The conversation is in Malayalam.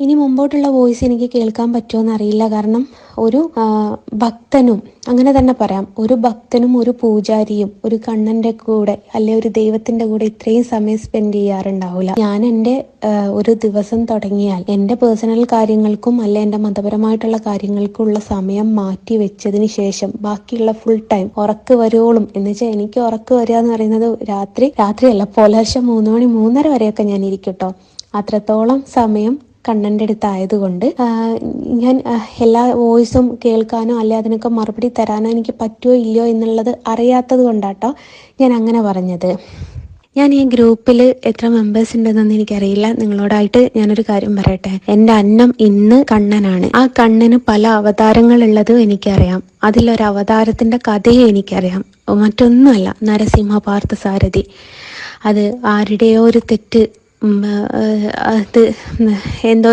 ഇനി മുമ്പോട്ടുള്ള വോയിസ് എനിക്ക് കേൾക്കാൻ പറ്റുമോ അറിയില്ല. കാരണം ഒരു ഭക്തനും അങ്ങനെ തന്നെ പറയാം. ഒരു ഭക്തനും ഒരു പൂജാരിയും ഒരു കണ്ണന്റെ കൂടെ അല്ലെ ഒരു ദൈവത്തിന്റെ കൂടെ ഇത്രയും സമയം സ്പെൻഡ് ചെയ്യാറുണ്ടാവില്ല ഞാൻ എന്റെ ഒരു ദിവസം തുടങ്ങിയാൽ എന്റെ പേഴ്സണൽ കാര്യങ്ങൾക്കും അല്ലെ എന്റെ മതപരമായിട്ടുള്ള കാര്യങ്ങൾക്കും ഉള്ള സമയം മാറ്റി വെച്ചതിന് ശേഷം ബാക്കിയുള്ള ഫുൾ ടൈം ഉറക്ക് വരുവോളും. എന്ന് വെച്ചാൽ എനിക്ക് ഉറക്ക് വരിക എന്ന് പറയുന്നത് രാത്രി രാത്രിയല്ല പുലർച്ചെ മൂന്ന് മണി മൂന്നര വരെയൊക്കെ ഞാൻ ഇരിക്കട്ടോ അത്രത്തോളം സമയം കണ്ണന്റെ അടുത്തായതുകൊണ്ട് ഞാൻ എല്ലാ വോയിസും കേൾക്കാനോ അല്ലെ അതിനൊക്കെ മറുപടി തരാനോ എനിക്ക് പറ്റുമോ ഇല്ലയോ എന്നുള്ളത് അറിയാത്തത് കൊണ്ടാട്ടോ ഞാൻ അങ്ങനെ പറഞ്ഞത്. ഞാൻ ഈ ഗ്രൂപ്പിൽ എത്ര മെമ്പേഴ്സ് ഉണ്ടെന്നൊന്നും എനിക്കറിയില്ല. നിങ്ങളോടായിട്ട് ഞാനൊരു കാര്യം പറയട്ടെ. എന്റെ അന്നം ഇന്ന് കണ്ണനാണ്. ആ കണ്ണന് പല അവതാരങ്ങളുള്ളതും എനിക്കറിയാം. അതിലൊരു അവതാരത്തിന്റെ കഥയും എനിക്കറിയാം. മറ്റൊന്നുമല്ല നരസിംഹ പാർത്ഥസാരഥി അത് ആരുടെയോ ഒരു തെറ്റ് എന്തോ